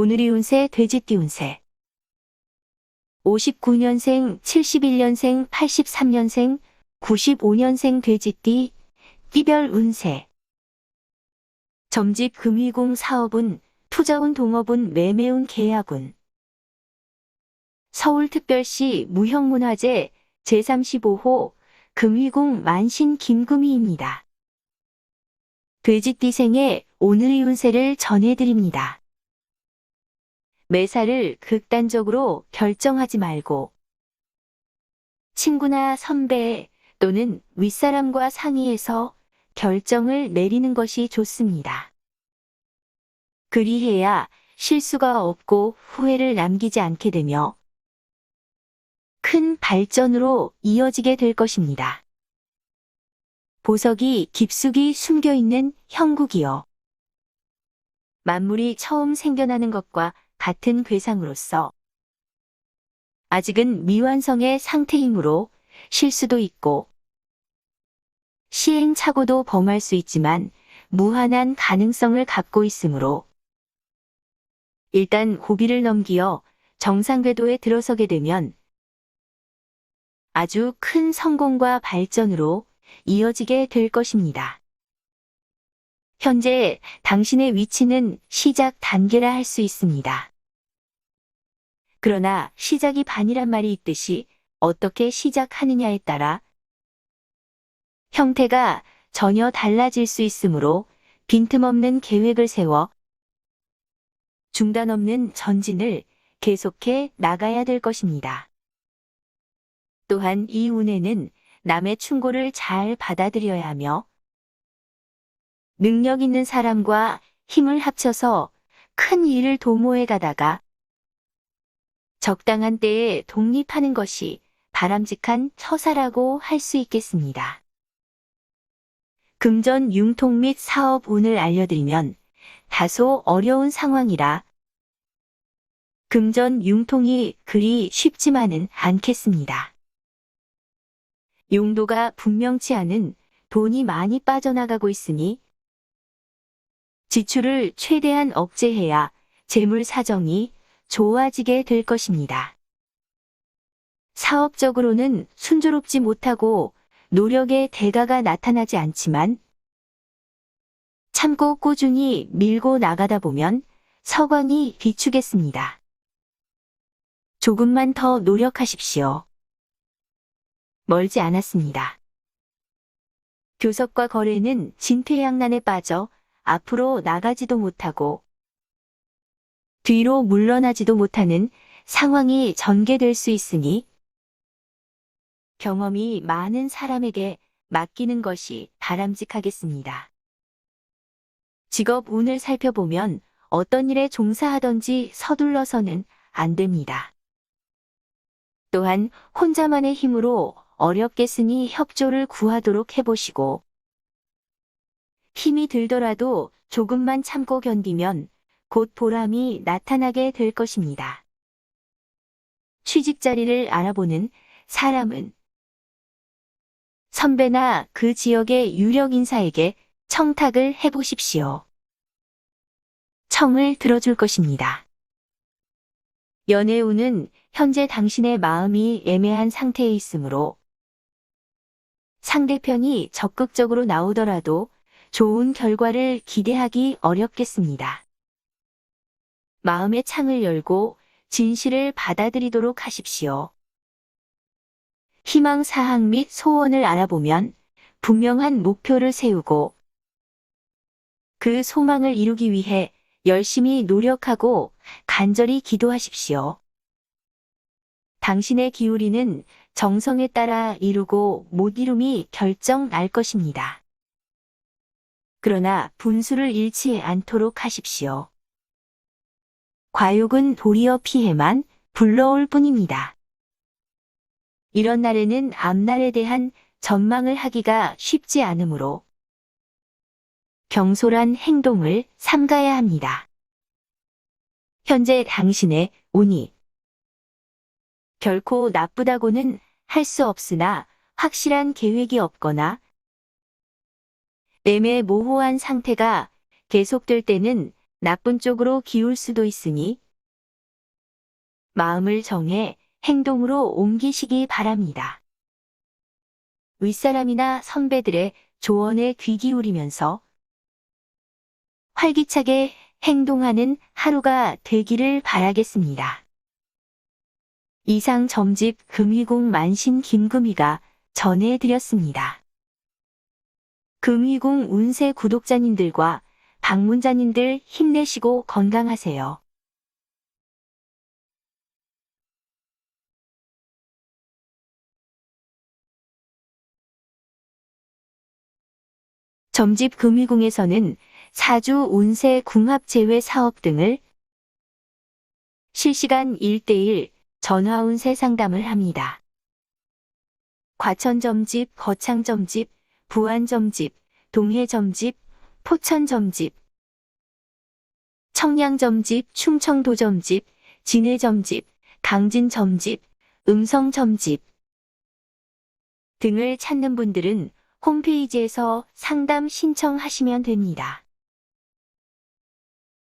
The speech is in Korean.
오늘이 운세 돼지띠 운세 59년생, 71년생, 83년생, 95년생 돼지띠 띠별 운세 점집 금위공 사업운, 투자운 동업운 매매운 계약운 서울특별시 무형문화재 제35호 금위공 만신 김금희입니다. 돼지띠 생의 오늘의 운세를 전해드립니다. 매사를 극단적으로 결정하지 말고 친구나 선배 또는 윗사람과 상의해서 결정을 내리는 것이 좋습니다. 그리해야 실수가 없고 후회를 남기지 않게 되며 큰 발전으로 이어지게 될 것입니다. 보석이 깊숙이 숨겨 있는 형국이요. 만물이 처음 생겨나는 것과 같은 괴상으로서 아직은 미완성의 상태이므로 실수도 있고 시행착오도 범할 수 있지만 무한한 가능성을 갖고 있으므로 일단 고비를 넘기어 정상 궤도에 들어서게 되면 아주 큰 성공과 발전으로 이어지게 될 것입니다. 현재 당신의 위치는 시작 단계라 할 수 있습니다. 그러나 시작이 반이란 말이 있듯이 어떻게 시작하느냐에 따라 형태가 전혀 달라질 수 있으므로 빈틈없는 계획을 세워 중단 없는 전진을 계속해 나가야 될 것입니다. 또한 이 운에는 남의 충고를 잘 받아들여야 하며 능력 있는 사람과 힘을 합쳐서 큰 일을 도모해 가다가 적당한 때에 독립하는 것이 바람직한 처사라고 할 수 있겠습니다. 금전 융통 및 사업 운을 알려드리면 다소 어려운 상황이라 금전 융통이 그리 쉽지만은 않겠습니다. 용도가 분명치 않은 돈이 많이 빠져나가고 있으니 지출을 최대한 억제해야 재물 사정이 좋아지게 될 것입니다. 사업적으로는 순조롭지 못하고 노력의 대가가 나타나지 않지만 참고 꾸준히 밀고 나가다 보면 서광이 비추겠습니다. 조금만 더 노력하십시오. 멀지 않았습니다. 교섭과 거래는 진퇴양난에 빠져 앞으로 나가지도 못하고 뒤로 물러나지도 못하는 상황이 전개될 수 있으니 경험이 많은 사람에게 맡기는 것이 바람직하겠습니다. 직업 운을 살펴보면 어떤 일에 종사하던지 서둘러서는 안 됩니다. 또한 혼자만의 힘으로 어렵게 쓰니 협조를 구하도록 해보시고 힘이 들더라도 조금만 참고 견디면 곧 보람이 나타나게 될 것입니다. 취직 자리를 알아보는 사람은 선배나 그 지역의 유력 인사에게 청탁을 해보십시오. 청을 들어줄 것입니다. 연애운은 현재 당신의 마음이 애매한 상태에 있으므로 상대편이 적극적으로 나오더라도 좋은 결과를 기대하기 어렵겠습니다. 마음의 창을 열고 진실을 받아들이도록 하십시오. 희망 사항 및 소원을 알아보면 분명한 목표를 세우고 그 소망을 이루기 위해 열심히 노력하고 간절히 기도하십시오. 당신의 기울이는 정성에 따라 이루고 못 이룸이 결정 날 것입니다. 그러나 분수를 잃지 않도록 하십시오. 과욕은 도리어 피해만 불러올 뿐입니다. 이런 날에는 앞날에 대한 전망을 하기가 쉽지 않으므로 경솔한 행동을 삼가야 합니다. 현재 당신의 운이 결코 나쁘다고는 할 수 없으나 확실한 계획이 없거나 내매 모호한 상태가 계속될 때는 나쁜 쪽으로 기울 수도 있으니 마음을 정해 행동으로 옮기시기 바랍니다. 윗사람이나 선배들의 조언에 귀 기울이면서 활기차게 행동하는 하루가 되기를 바라겠습니다. 이상 점집 금위공 만신 김금희가 전해드렸습니다. 금위공 운세 구독자님들과 방문자님들 힘내시고 건강하세요. 점집 금위공에서는 사주 운세 궁합 제외 사업 등을 실시간 1대1 전화 운세 상담을 합니다. 과천점집, 거창점집, 부안점집, 동해점집, 포천점집, 청량점집, 충청도점집, 진해점집, 강진점집, 음성점집 등을 찾는 분들은 홈페이지에서 상담 신청하시면 됩니다.